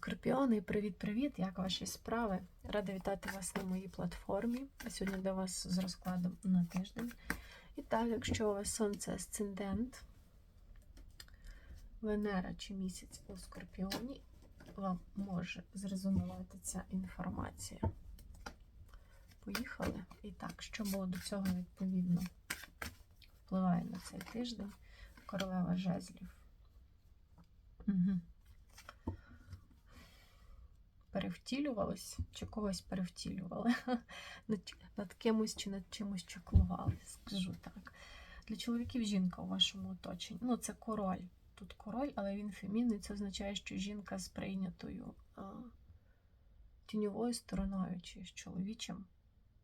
Скорпіони, привіт-привіт! Як ваші справи? Рада вітати вас на моїй платформі. Сьогодні для вас з розкладом на тиждень. І так, якщо у вас сонце асцендент, Венера чи місяць у Скорпіоні, вам може зрезонувати ця інформація. Поїхали. І так, що було до цього відповідно впливає на цей тиждень. Королева жезлів. Угу. Перевтілювались, чи когось перевтілювали, над, кимось чи над чимось чаклували, скажу так. Для чоловіків жінка у вашому оточенні. Ну, це король. Тут король, але він фемінний. Це означає, що жінка з прийнятою а, тіньовою стороною чи з чоловічим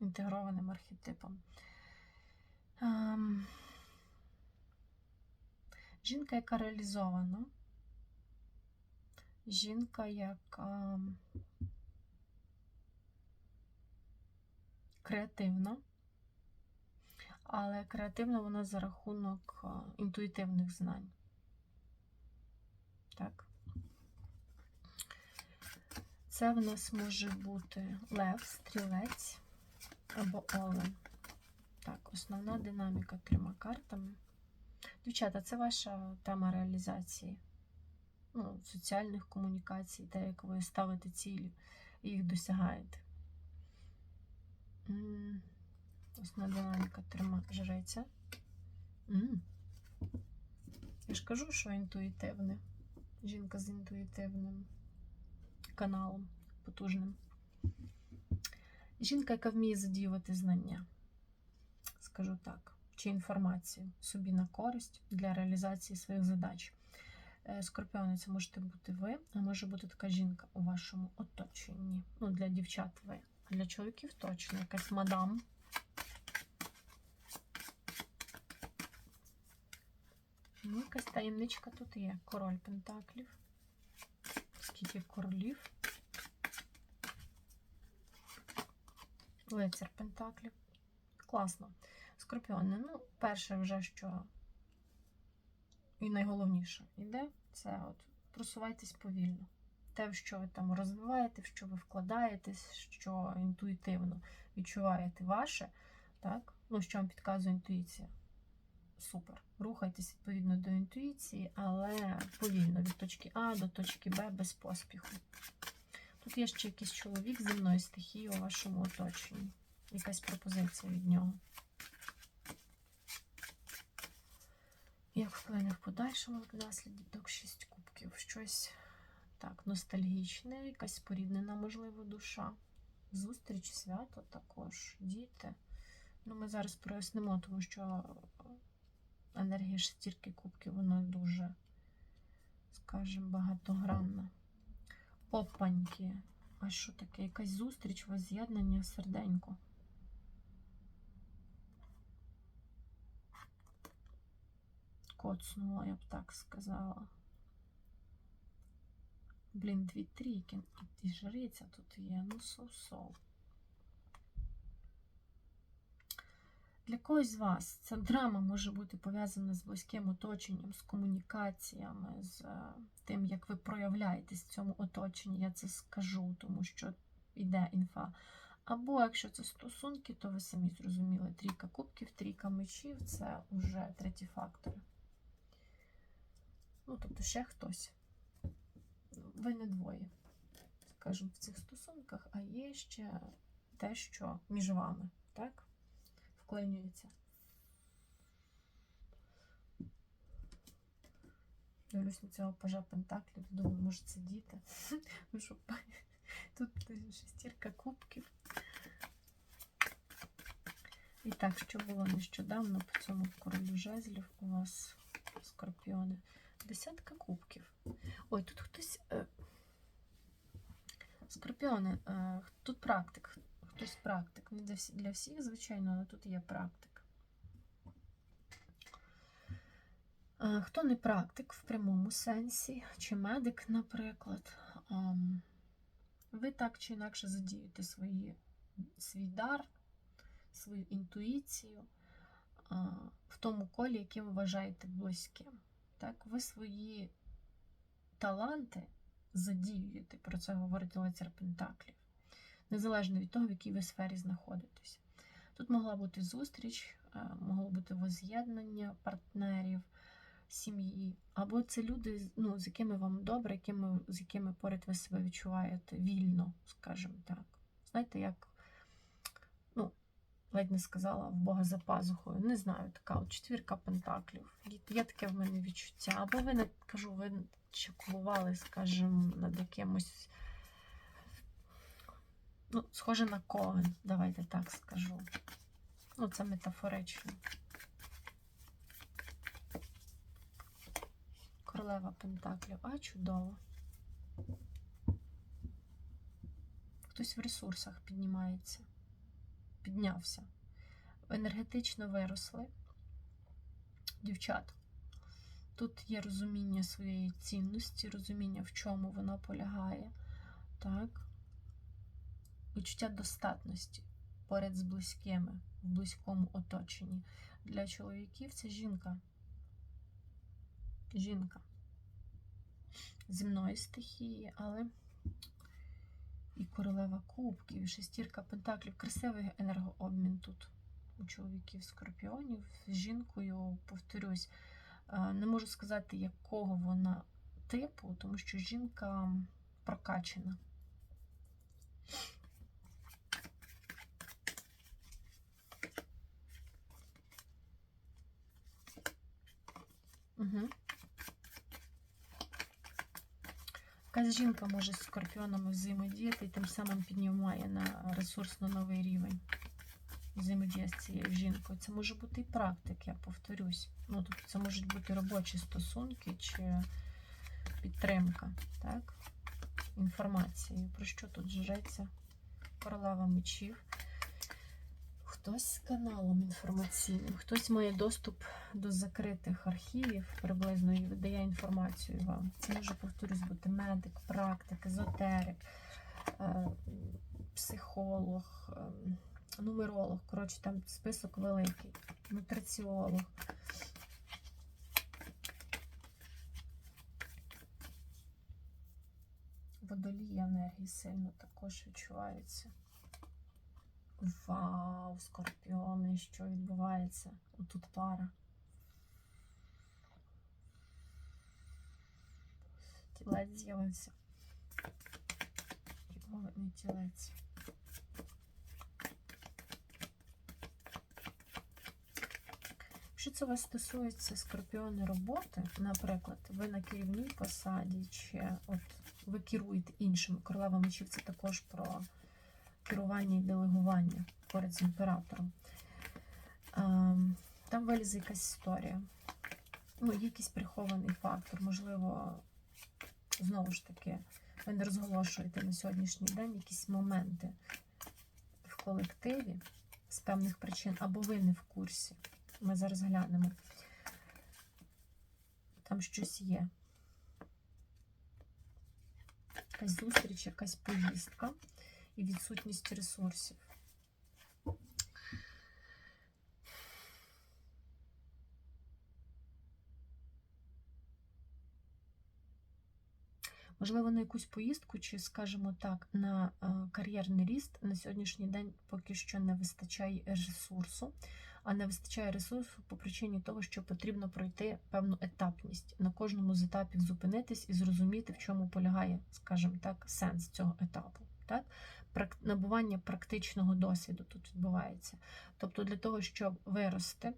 інтегрованим архетипом. А, жінка, яка реалізована. Жінка, яка креативна, але креативна вона за рахунок інтуїтивних знань. Так. Це в нас може бути лев, стрілець або олен. Так, основна динаміка трьома картами. Дівчата, це ваша тема реалізації ну, соціальних комунікацій, те, як ви ставите цілі і їх досягаєте. Основна динаміка трима жреця. Я ж кажу, що інтуїтивне. Жінка з інтуїтивним каналом потужним. Жінка, яка вміє задіювати знання, скажу так, чи інформацію собі на користь для реалізації своїх задач. Е, Скорпіони, це можете бути ви, а може бути така жінка у вашому оточенні. Ну, для дівчат ви. А для чоловіків точно якась мадам. Ну, якась таємничка тут є. Король Пентаклів. Скільки королів. Лицар Пентаклів. Класно. Скорпіони, ну, перше вже що і найголовніше іде, це от просувайтесь повільно. Те, в що ви там розвиваєте, в що ви вкладаєтесь, що інтуїтивно відчуваєте ваше, так? Ну, що вам підказує інтуїція. Супер. Рухайтесь відповідно до інтуїції, але повільно від точки А до точки Б без поспіху. Тут є ще якийсь чоловік зі мною стихії у вашому оточенні. Якась пропозиція від нього. Як вплине в подальшому наслідок 6 кубків. Щось так, ностальгічне, якась споріднена, можливо, душа. Зустріч, свято також, діти. Ну, Ми зараз прояснимо, тому що енергія шестірки кубків, вона дуже, скажімо, багатогранна. Опаньки. А що таке? Якась зустріч, воз'єднання, серденько. Коцнула, я б так сказала. Блін, дві трійки. І жриця тут є, ну соу-соу. Для когось з вас ця драма може бути пов'язана з близьким оточенням, з комунікаціями, з е, тим, як ви проявляєтесь в цьому оточенні. Я це скажу, тому що йде інфа. Або якщо це стосунки, то ви самі зрозуміли. Трійка кубків, трійка мечів це вже треті фактори. Ну, тобто ще хтось. Ви не двоє, скажімо, в цих стосунках, а є ще те, що між вами, так? Вклинюється. Дивлюсь на цього пажа Пентаклів, думаю, може це діти. Ну, щоб тут шестірка кубків. І так, що було нещодавно по цьому королю жезлів у вас скорпіони. Десятка кубків. Ой, тут хтось. Е... Скорпіони, е... тут практик. Хтось практик. Не для, всі... для всіх, звичайно, але тут є практик. Е... Хто не практик в прямому сенсі, чи медик, наприклад, е... ви так чи інакше задієте свої... свій дар, свою інтуїцію в тому колі, яким вважаєте близьким. Так, ви свої таланти задіюєте. Про це говорить лицар Пентаклів. Незалежно від того, в якій ви сфері знаходитесь. Тут могла бути зустріч, е, могло бути воз'єднання партнерів, сім'ї, або це люди, ну, з якими вам добре, якими, з якими поряд ви себе відчуваєте вільно, скажімо так. Знаєте, як, ледь не сказала, в Бога за пазухою. Не знаю, така от четвірка пентаклів. Є- таке в мене відчуття. Або ви не кажу, ви чекували, скажімо, над якимось. Ну, схоже на ковен, давайте так скажу. Ну, це метафорично. Королева Пентаклів. А, чудово. Хтось в ресурсах піднімається. Піднявся. Енергетично виросли. Дівчата. Тут є розуміння своєї цінності, розуміння, в чому вона полягає. Так. Відчуття достатності поряд з близькими, в близькому оточенні. Для чоловіків це жінка. Жінка земної стихії, але і королева кубків, і шестірка пентаклів. Красивий енергообмін тут у чоловіків скорпіонів. З жінкою, повторюсь, е, не можу сказати, якого вона типу, тому що жінка прокачена. Угу. Якась жінка може з скорпіонами взаємодіяти і тим самим піднімає на ресурсно новий рівень взаємодія з цією жінкою. Це може бути і практик, я повторюсь. Ну, тобто це можуть бути робочі стосунки чи підтримка, так? Інформації. Про що тут жреться? Королева мечів. Хтось з каналом інформаційним, хтось має доступ до закритих архівів приблизно і видає інформацію вам. Це може, повторюсь, бути медик, практик, езотерик, е, психолог, е, нумеролог. Коротше, там список великий, нутриціолог. Водолій енергії сильно також відчувається. Вау, скорпіони, що відбувається? Отут пара. Тілець з'явився. Його тілець. Якщо це вас стосується скорпіони роботи, наприклад, ви на керівній посаді, чи от ви керуєте іншими королева мечів, це також про керування і делегування поряд з імператором. Ем, Там вилізе якась історія. Ну, якийсь прихований фактор. Можливо, знову ж таки, ви не розголошуєте на сьогоднішній день якісь моменти в колективі з певних причин, або ви не в курсі. Ми зараз глянемо. Там щось є. Якась зустріч, якась поїздка і відсутність ресурсів. Можливо, на якусь поїздку, чи, скажімо так, на е, кар'єрний ріст на сьогоднішній день поки що не вистачає ресурсу, а не вистачає ресурсу по причині того, що потрібно пройти певну етапність, на кожному з етапів зупинитись і зрозуміти, в чому полягає, скажімо так, сенс цього етапу. Так? Набування практичного досвіду тут відбувається. Тобто, для того, щоб вирости,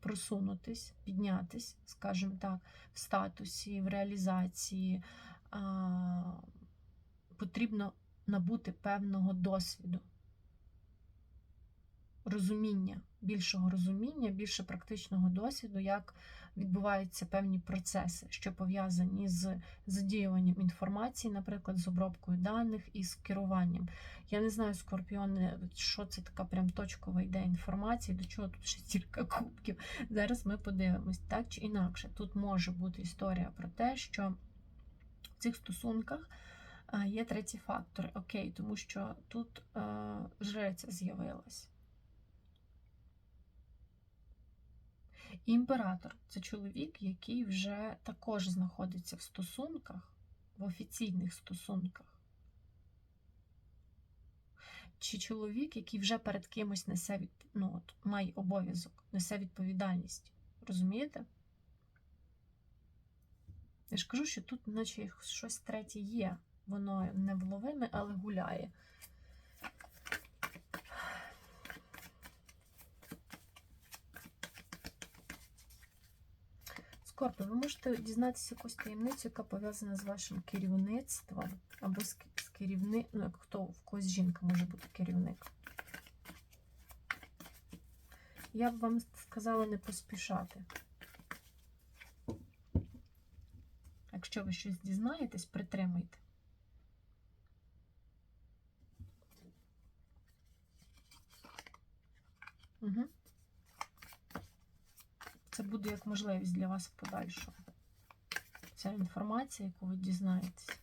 просунутись, піднятись, скажімо так, в статусі, в реалізації, потрібно набути певного досвіду, розуміння, більшого розуміння, більше практичного досвіду, як відбуваються певні процеси, що пов'язані з задіюванням інформації, наприклад, з обробкою даних і з керуванням. Я не знаю, скорпіони, що це така прям точкова ідея інформації, до чого тут шестірка кубків. Зараз ми подивимось, так чи інакше. Тут може бути історія про те, що в цих стосунках є треті фактори. Окей, тому що тут е, жреця з'явилась. Імператор це чоловік, який вже також знаходиться в стосунках, в офіційних стосунках. Чи чоловік, який вже перед кимось несе від... ну, от, має обов'язок, несе відповідальність. Розумієте? Я ж кажу, що тут, наче щось третє є. Воно не вловиме, але гуляє. Скорпіо, ви можете дізнатися якусь таємницю, яка пов'язана з вашим керівництвом, або з, керівником, ну, як хто в когось жінка може бути керівник. Я б вам сказала не поспішати. Якщо ви щось дізнаєтесь, притримуйте. Угу. Це буде можливість для вас в подальшому. Ця інформація, яку ви дізнаєтесь.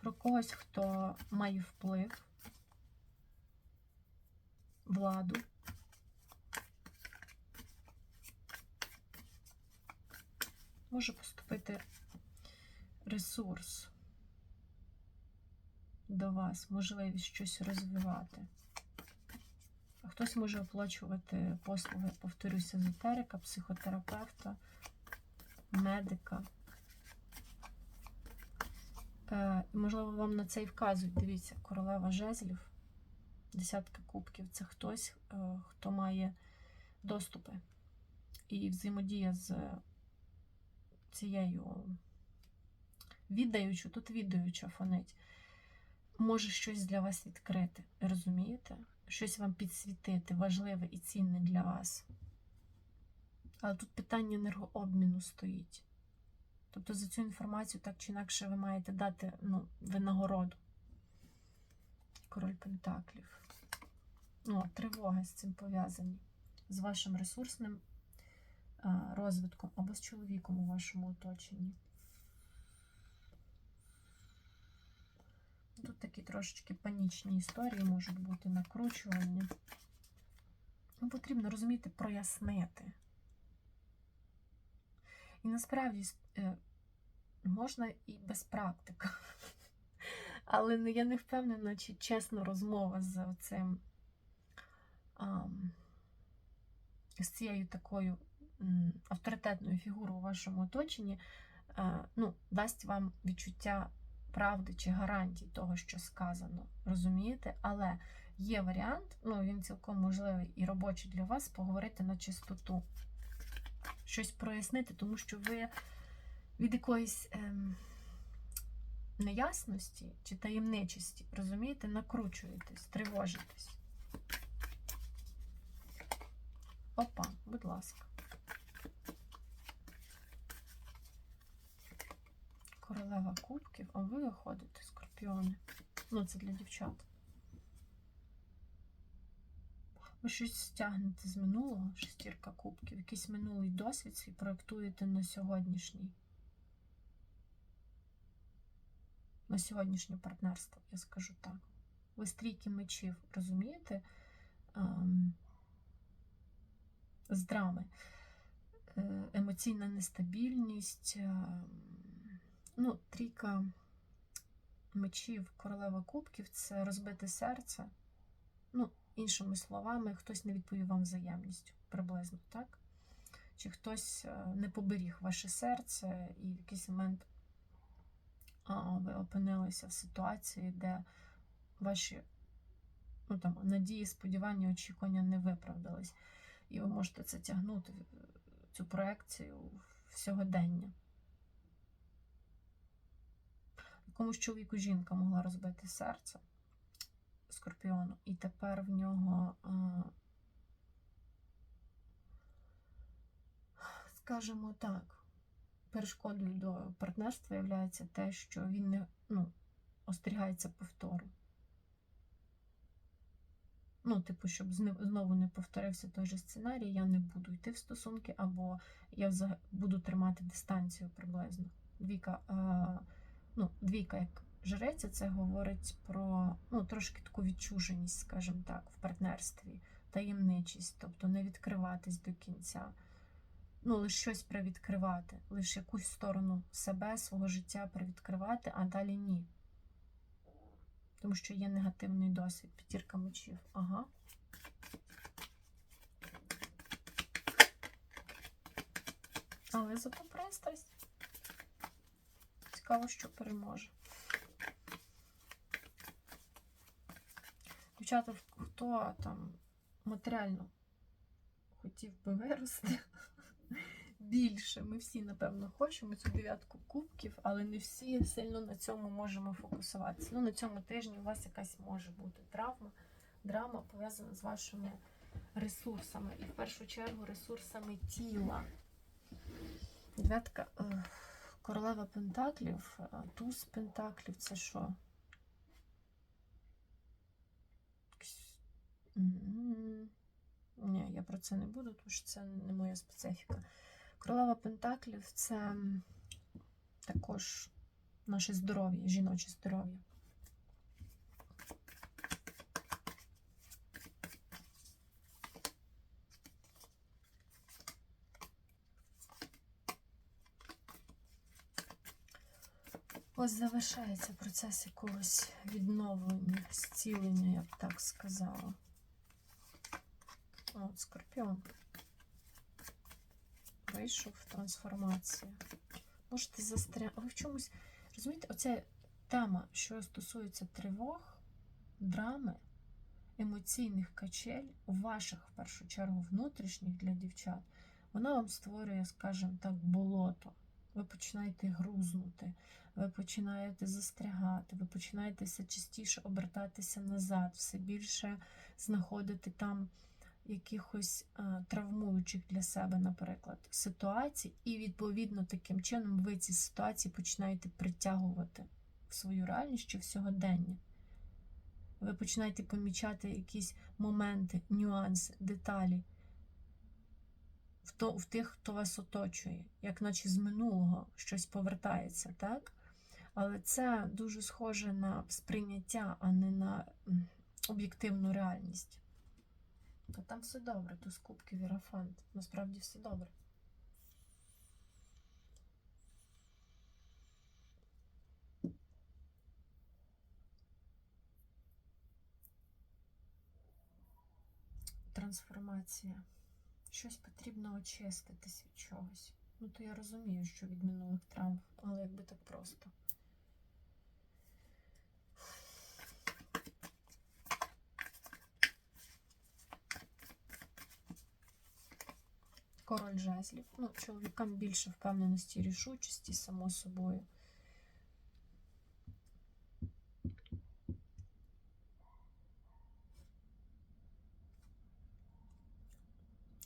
Про когось, хто має вплив, владу. Може поступити ресурс до вас, можливість щось розвивати. Хтось може оплачувати послуги, повторюсь, езотерика, психотерапевта, медика. Е, можливо, вам на це і вказують. Дивіться, королева жезлів, десятка кубків це хтось, е, хто має доступи і взаємодія з цією віддаючу, тут віддаюча фонить, може щось для вас відкрити. Розумієте? Щось вам підсвітити, важливе і цінне для вас. Але тут питання енергообміну стоїть. Тобто за цю інформацію так чи інакше ви маєте дати ну, винагороду. Король Пентаклів. О, тривоги з цим пов'язані. З вашим ресурсним розвитком або з чоловіком у вашому оточенні. Тут такі трошечки панічні історії можуть бути накручування. Ну, потрібно розуміти, прояснити. І насправді е, можна і без практики. Але я не впевнена, чи чесна розмова з цим, з цією такою авторитетною фігурою у вашому оточенні, ну, дасть вам відчуття правди чи гарантій того, що сказано. Розумієте? Але є варіант, ну він цілком можливий і робочий для вас, поговорити на чистоту. Щось прояснити, тому що ви від якоїсь ем, неясності чи таємничості, розумієте, накручуєтесь, тривожитесь. Опа, будь ласка. Королева кубків, а ви виходите, скорпіони. Ну, це для дівчат. Ви щось стягнете з минулого, шестірка кубків, якийсь минулий досвід свій проєктуєте на сьогоднішній. На сьогоднішнє партнерство, я скажу так. Ви стрійки мечів, розумієте? Ем, з драми. Е, Емоційна нестабільність. Ну, трійка мечів, королева кубків це розбите серце. Ну, іншими словами, хтось не відповів вам взаємністю, приблизно, так? Чи хтось не поберіг ваше серце, і в якийсь момент ви опинилися в ситуації, де ваші ну, там, надії, сподівання, очікування не виправдались. І ви можете це тягнути, цю проекцію в сьогодення. Комусь чоловіку жінка могла розбити серце скорпіону, і тепер в нього, скажімо так, перешкодою до партнерства є те, що він не ну, остерігається повтору. Ну, типу, щоб знову не повторився той же сценарій, я не буду йти в стосунки, або я буду тримати дистанцію приблизно. Двіка ну, двійка як жреця, це говорить про ну, трошки таку відчуженість, скажімо так, в партнерстві, таємничість, тобто не відкриватись до кінця. ну, лише щось привідкривати, лише якусь сторону себе, свого життя привідкривати, а далі ні. Тому що є негативний досвід. П'ятірка мечів. Ага. Але зато пристрасть. Цікаво, що переможе. Дівчата, хто там матеріально хотів би вирости більше. Ми всі, напевно, хочемо цю дев'ятку кубків, але не всі сильно на цьому можемо фокусуватися. Ну, на цьому тижні у вас якась може бути травма, драма пов'язана з вашими ресурсами. І в першу чергу ресурсами тіла. Дев'ятка е, королева пентаклів, е, туз пентаклів це що? Ні, я про це не буду, тому що це не моя специфіка. Королева Пентаклів це також наше здоров'я, жіноче здоров'я. Ось завершається процес якогось відновлення, зцілення, я б так сказала. От, скорпіон. Вийшов трансформація. Можете застрягти. Ви в чомусь. Розумієте, оця тема, що стосується тривог, драми, емоційних качель, ваших, в першу чергу, внутрішніх для дівчат, вона вам створює, скажімо так, болото. Ви починаєте грузнути, ви починаєте застрягати, ви починаєте все частіше обертатися назад, все більше знаходити там якихось е, травмуючих для себе, наприклад, ситуацій, і відповідно таким чином ви ці ситуації починаєте притягувати в свою реальність чи в сьогодення. Ви починаєте помічати якісь моменти, нюанси, деталі в, то, в тих, хто вас оточує, як наче з минулого щось повертається, так? Але це дуже схоже на сприйняття, а не на об'єктивну реальність. Та там все добре, тут з кубків Ірафант. Насправді все добре. Трансформація. Щось потрібно очиститись від чогось. Ну, то я розумію, що від минулих травм, але якби так просто. Король жезлів. Ну, чоловікам більше впевненості рішучості, само собою.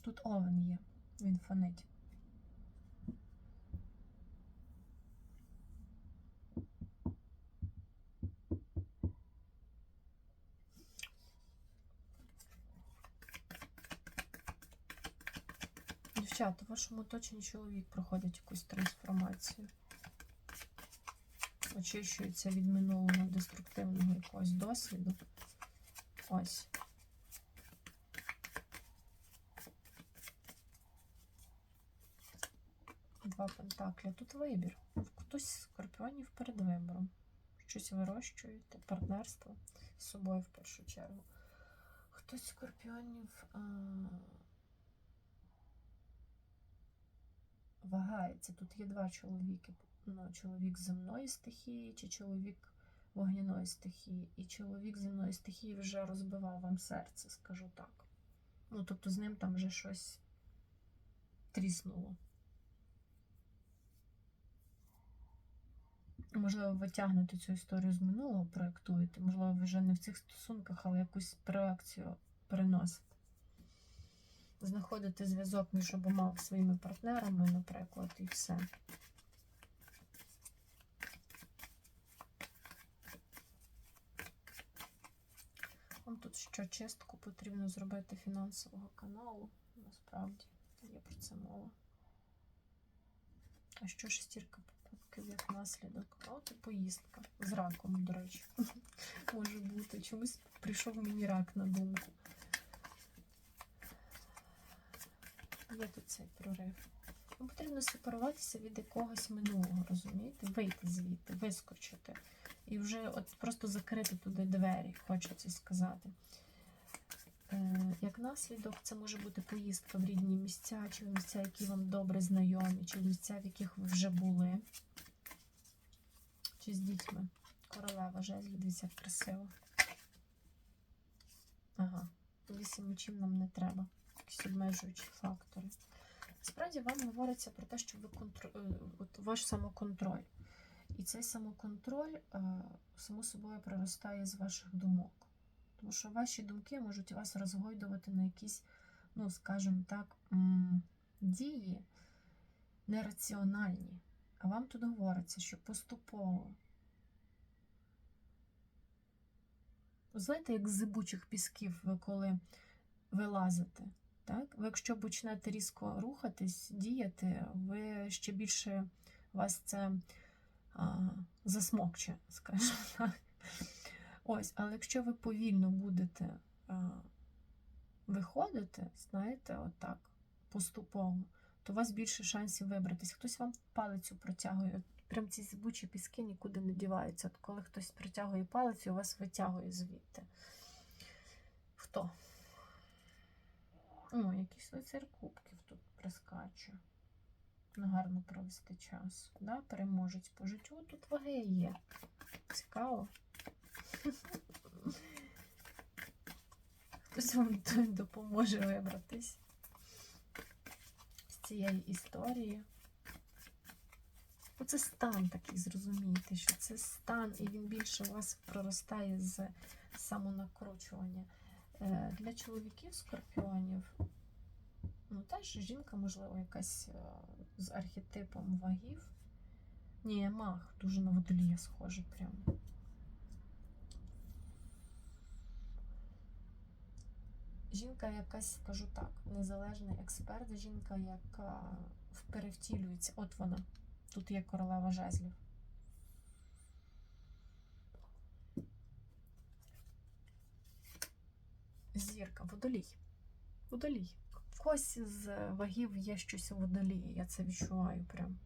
Тут овен є, він фонить. Дівчата, в вашому оточенні чоловік проходить якусь трансформацію. Очищується від минулого деструктивного якогось досвіду. Ось. Два пентаклі. Тут вибір. Хтось з скорпіонів перед вибором. Щось вирощуєте, партнерство з собою в першу чергу. Хтось з скорпіонів а... вагається. Тут є два чоловіки. Ну, чоловік земної стихії чи чоловік вогняної стихії. І чоловік земної стихії вже розбивав вам серце, скажу так. Ну, тобто з ним там вже щось тріснуло. Можливо, ви тягнете цю історію з минулого, проєктуєте. Можливо, ви вже не в цих стосунках, але якусь реакцію переносите. Знаходите зв'язок між обома своїми партнерами, наприклад, і все. Вам тут ще чистку потрібно зробити фінансового каналу. Насправді, є про це мова. А що шестірка кубків як наслідок? От і поїздка з раком, до речі. Може бути. Чомусь прийшов мені рак на думку. Є тут цей прорив. Вам потрібно сепаруватися від якогось минулого, розумієте? Вийти звідти, вискочити. І вже от просто закрити туди двері, хочеться сказати. Е, Як наслідок, це може бути поїздка в рідні місця, чи в місця, які вам добре знайомі, чи в місця, в яких ви вже були, чи з дітьми. Королева жезлів, дивіться, як красиво. Ага, вісім мечів нам не треба. Якісь обмежуючі фактори. Справді вам говориться про те, що ви контр... е, от ваш самоконтроль. І цей самоконтроль, е, само собою, проростає з ваших думок. Тому що ваші думки можуть вас розгойдувати на якісь, ну, скажімо так, дії нераціональні. А вам тут говориться, що поступово. Знаєте, як з зибучих пісків ви коли вилазите, так? Ви якщо почнете різко рухатись, діяти, ви ще більше вас це а, засмокче, скажімо так. Ось, але якщо ви повільно будете а, виходити, знаєте, отак, поступово, то у вас більше шансів вибратись. Хтось вам палицю протягує. От Прям ці зибучі піски нікуди не діваються. От коли хтось протягує палицю, у вас витягує звідти. Хто? О, якийсь лицар кубків тут прискаче. Гарно провести час. Да? Переможець по життю. Тут ваги є. Цікаво. Хтось вам допоможе вибратись з цієї історії. Оце стан такий, зрозумієте, що це стан, і він більше у вас проростає з самонакручування. Е, Для чоловіків скорпіонів, ну теж жінка, можливо, якась е, з архетипом вагів. Ні, мах, дуже на водолія схоже прямо. Жінка якась, скажу так, незалежний експерт, жінка, яка перевтілюється. От вона. Тут є королева жезлів. Зірка, водолій. Водолій. В когось з вагів є щось у водолії. Я це відчуваю прям.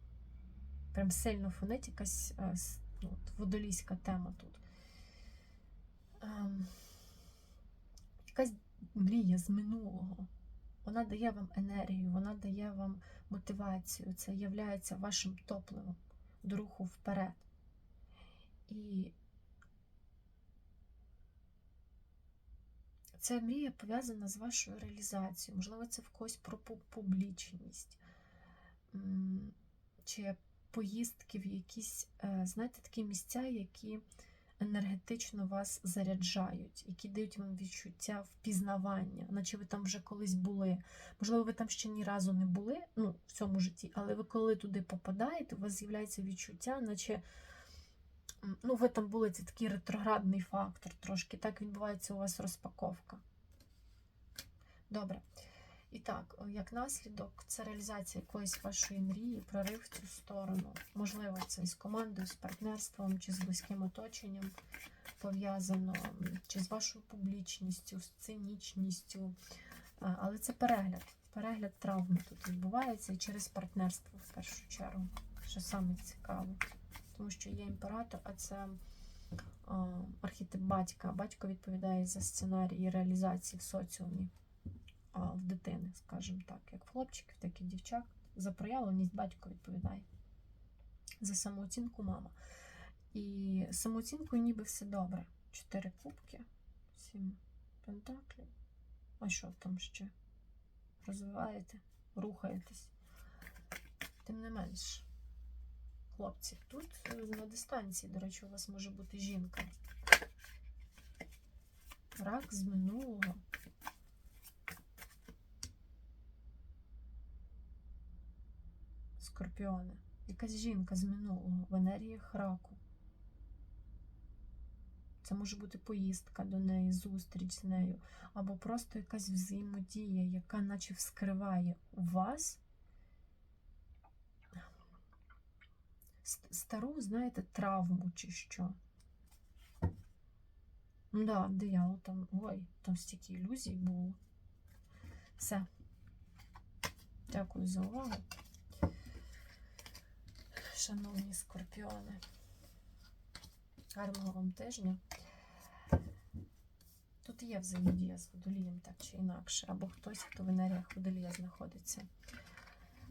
Прям сильно фонить якась е, ну, водолійська тема тут. Ем, якась мрія з минулого. Вона дає вам енергію, вона дає вам мотивацію. Це є вашим топливом до руху вперед. І ця мрія пов'язана з вашою реалізацією. Можливо, це в когось про публічність. Чи поїздки в якісь, е, знаєте, такі місця, які енергетично вас заряджають, які дають вам відчуття впізнавання, наче ви там вже колись були. Можливо, ви там ще ні разу не були ну, в цьому житті, але ви коли туди попадаєте, у вас з'являється відчуття, наче ну, ви там були, це такий ретроградний фактор трошки. Так відбувається у вас розпаковка. Добре. І так, як наслідок, це реалізація якоїсь вашої мрії, прорив в цю сторону. Можливо, це з командою, з партнерством чи з близьким оточенням пов'язано, чи з вашою публічністю, з цинічністю. Але це перегляд. Перегляд травми тут відбувається і через партнерство в першу чергу, що саме цікаво. Тому що є імператор, а це а, архетип батька. Батько відповідає за сценарій реалізації в соціумі в дитини, скажімо так, як в хлопчиків, так і в дівчат. За проявленість батько відповідає. За самооцінку мама. І з самооцінкою ніби все добре. Чотири кубки, сім пентаклів. А що там ще? Розвиваєте, рухаєтесь. Тим не менш, хлопці, тут е, на дистанції, до речі, у вас може бути жінка. Рак з минулого. Скорпіони. Якась жінка з минулого в енергіях раку. Це може бути поїздка до неї, зустріч з нею, або просто якась взаємодія, яка наче вскриває у вас стару, знаєте, травму чи що. Да, диявол там, ой, там стільки ілюзій було. Все. Дякую за увагу. Шановні скорпіони. Гарного вам тижня. Тут є взаємодія з водолієм, так чи інакше, або хтось, хто в енергіях водолія знаходиться.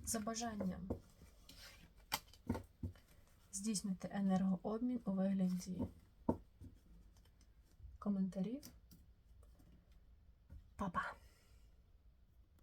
За бажанням здійснити енергообмін у вигляді коментарів. Па-па!